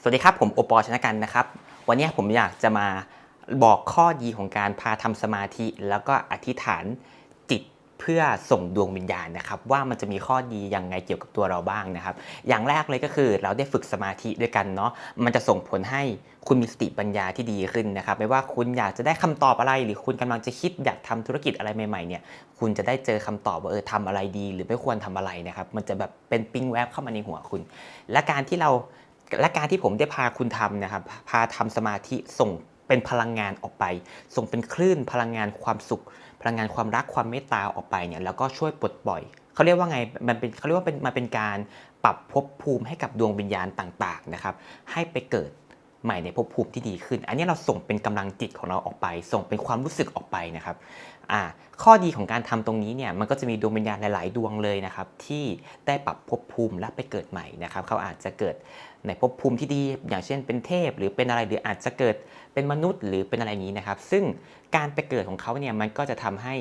สวัสดีครับ ผมโอปอชนะกันนะครับ วันนี้ผมอยากจะมาบอกข้อดีของการพาทำสมาธิ แล้วก็อธิษฐานจิตเพื่อส่งดวงวิญญาณนะครับ ว่ามันจะมีข้อดียังไงเกี่ยวกับตัวเราบ้างนะครับ อย่างแรกเลยก็คือเราได้ฝึกสมาธิด้วยกันเนาะมันจะส่งผลให้คุณมีสติปัญญาที่ดีขึ้นนะครับ ไม่ว่าคุณอยากจะได้คำตอบอะไร หรือคุณกำลังจะคิดอยากทำธุรกิจอะไรใหม่ๆเนี่ยคุณจะได้เจอคำตอบว่าเออทำอะไรดี หรือไม่ควรทำอะไรนะครับ มันจะแบบเป็นปิ้งแวบเข้ามาในหัวคุณ และการที่เรา และการที่ผมได้พาคุณทำนะครับ พาทำสมาธิส่งเป็นพลังงานออกไป ส่งเป็นคลื่นพลังงานความสุข พลังงานความรักความเมตตาออกไปเนี่ยแล้วก็ช่วยปลดปล่อยเขาเรียกว่าไง มันเป็นเขาเรียกว่าเป็นมันเป็นการปรับภพภูมิให้กับดวงวิญญาณต่างๆนะครับ ให้ไปเกิด ใหม่ในภพภูมิที่ดีขึ้น อันนี้เราส่งเป็นกำลังจิตของเราออกไป ส่งเป็นความรู้สึกออกไปนะครับอ่าข้อดีของการทำตรงนี้เนี่ยมันก็จะมีดวงวิญญาณหลาย ๆ ดวงเลยนะครับที่ได้ปรับภพภูมิและไปเกิดใหม่นะครับเขาอาจจะเกิดในภพภูมิที่ดีอย่างเช่นเป็นเทพ หรือเป็นอะไรหรืออาจจะเกิดเป็นมนุษย์หรือเป็นอะไรนี้นะครับ ซึ่งการไปเกิดของเขาเนี่ยมันก็จะทำให้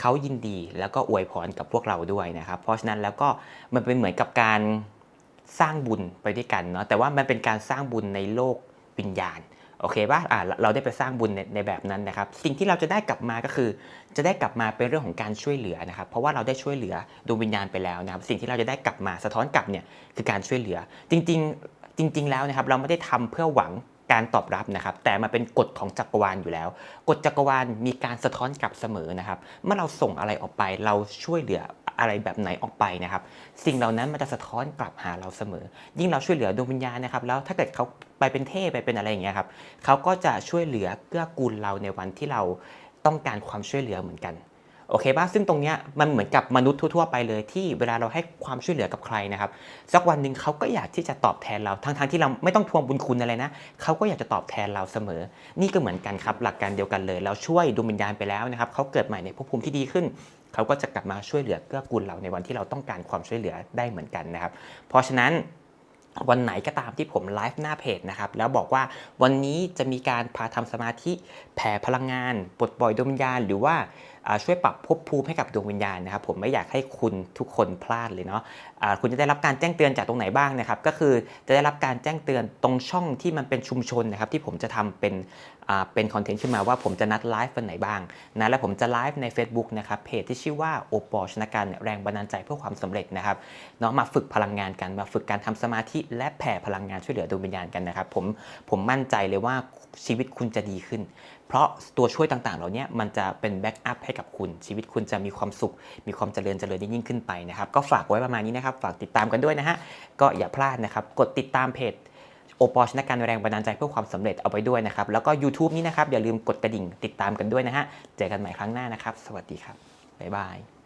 เขายินดี แล้วก็อวยพรกับพวกเราด้วยนะครับ เพราะฉะนั้นแล้วก็มันเป็นเหมือนกับการสร้างบุญไปด้วยกันเนาะแต่ว่ามันเป็นการสร้างบุญในโลก วิญญาณโอเคป่ะอ่าเราได้ไปสร้างบุญในในแบบนั้นนะครับ สิ่งที่เราจะได้กลับมาก็คือ จะได้กลับมาเป็นเรื่องของการช่วยเหลือนะครับ เพราะว่าเราได้ช่วยเหลือดวงวิญญาณไปแล้วนะครับ สิ่งที่เราจะได้กลับมาสะท้อนกลับเนี่ยคือการช่วยเหลือ จริงๆจริง ๆ แล้วนะครับ เราไม่ได้ทำเพื่อหวังการตอบรับนะครับ แต่มาเป็นกฎของจักรวาลอยู่แล้ว กฎจักรวาลมีการสะท้อนกลับเสมอนะครับ เมื่อเราส่งอะไรออกไปเราช่วยเหลือ อะไรแบบไหนออกไปนะครับ สิ่งเหล่านั้นมันจะสะท้อนกลับหาเราเสมอ ยิ่งเราช่วยเหลือดวงวิญญาณนะครับ แล้วถ้าเกิดเขาไปเป็นเทพไปเป็นอะไรอย่างเงี้ยครับเขาก็จะช่วยเหลือเกื้อกูลเราในวันที่เราต้องการความช่วยเหลือเหมือนกันโอเคป่ะซึ่งตรงเนี้ยมันเหมือนกับมนุษย์ทั่ว ๆ ไปเลยที่เวลาเราให้ความช่วยเหลือกับใครนะครับ สักวันหนึ่งเขาก็อยากที่จะตอบแทนเราทั้งๆที่เราไม่ต้องทวงบุญคุณอะไรนะเขาก็อยากจะตอบแทนเราเสมอ นี่ก็เหมือนกันครับหลักการเดียวกันเลย เราช่วยดวงวิญญาณไปแล้วนะครับเขาเกิดใหม่ในภพภูมิที่ดีขึ้น เขาก็จะกลับมาช่วยเหลือเกื้อกูลเราในวันที่เราต้องการความช่วยเหลือได้เหมือนกันนะครับ เพราะฉะนั้นวันไหนก็ตามที่ผมไลฟ์หน้าเพจนะครับ แล้วบอกว่าวันนี้จะมีการพาทำสมาธิแผ่พลังงานปลดปล่อยดมยานหรือว่า ช่วยปรับภพภูมิให้กับดวงวิญญาณนะครับผมไม่อยากให้คุณทุกคนพลาดเลยเนาะอ่าคุณจะได้รับการแจ้งเตือนจากตรงไหนบ้างนะครับก็คือจะได้รับการแจ้งเตือนตรงช่องที่มันเป็นชุมชนนะครับที่ผมจะทำเป็นเป็นคอนเทนต์ขึ้นมาว่าผมจะนัดไลฟ์วันไหนบ้างนะแล้วผมจะไลฟ์ใน Facebook นะครับเพจที่ชื่อว่าโอปอชนะกันแรงบันดาลใจเพื่อความสำเร็จนะครับเนาะมาฝึกพลังงานกันมาฝึกการทำสมาธิและแผ่พลังงานช่วยเหลือดวงวิญญาณกันนะครับผมผมมั่นใจเลยว่าชีวิตคุณจะดีขึ้น เพราะตัวช่วยต่างๆ เหล่านี้มันจะเป็นแบ็กอัพให้กับคุณ ชีวิตคุณจะมีความสุข มีความเจริญเจริญยิ่งขึ้นไปนะครับ ก็ฝากไว้ประมาณนี้นะครับ ฝากติดตามกันด้วยนะฮะ ก็อย่าพลาดนะครับ กดติดตามเพจโอปอชนะการแรงบันดาลใจเพื่อความสำเร็จเอาไปด้วยนะครับ แล้วก็ YouTube นี้นะครับ อย่าลืมกดกระดิ่งติดตามกันด้วยนะฮะ เจอกันใหม่ครั้งหน้านะครับ สวัสดีครับ บ๊ายบาย